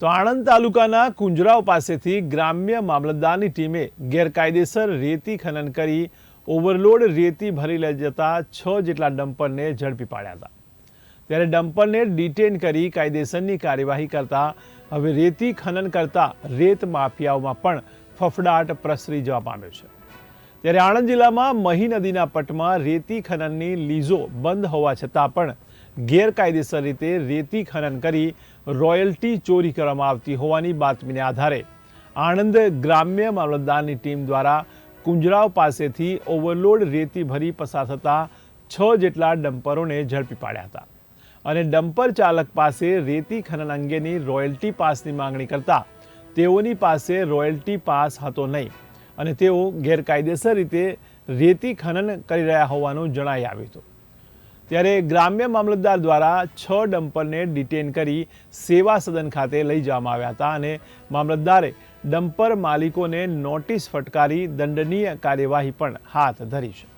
તો આણંદ તાલુકાના કુંજરાવ પાસેથી ગ્રામ્ય મામલતદારની ટીમે ગેરકાયદેસર રેતી ખનન કરી ઓવરલોડ રેતી ભરી લઈ જતા છ જેટલા ડમ્પરને ઝડપી પાડ્યા હતા. ત્યારે ડમ્પરને ડિટેન કરી કાયદેસરની કાર્યવાહી કરતા હવે રેતી ખનન કરતા રેત માફિયાઓમાં પણ ફફડાટ પ્રસરી જવા પામ્યો છે. ત્યારે આણંદ જિલ્લામાં મહી નદીના પટમાં રેતી ખનનની લીઝો બંધ હોવા છતાં પણ ગેરકાયદેસર રીતે રેતી ખનન કરી રોયલ્ટી ચોરી કરવામાં આવતી હોવાની બાતમીને આધારે આણંદ ગ્રામ્ય મામલતદારની ટીમ દ્વારા કુંજરાવ પાસેથી ઓવરલોડ રેતી ભરી પસાર થતા છ જેટલા ડમ્પરોને ઝડપી પાડ્યા હતા. અને ડમ્પર ચાલક પાસે રેતી ખનન અંગેની રોયલ્ટી પાસની માંગણી કરતા તેઓની પાસે રોયલ્ટી પાસ હતો નહીં અને તેઓ ગેરકાયદેસર રીતે રેતી ખનન કરી રહ્યા હોવાનું જણાઈ આવ્યું હતું. ત્યારે ગ્રામ્ય મામલતદાર દ્વારા છ ડમ્પરને ડિટેન કરી સેવા સદન ખાતે લઈ જવામાં આવ્યા હતા અને મામલતદારે ડમ્પર માલિકોને નોટિસ ફટકારી દંડનીય કાર્યવાહી પણ હાથ ધરી છે.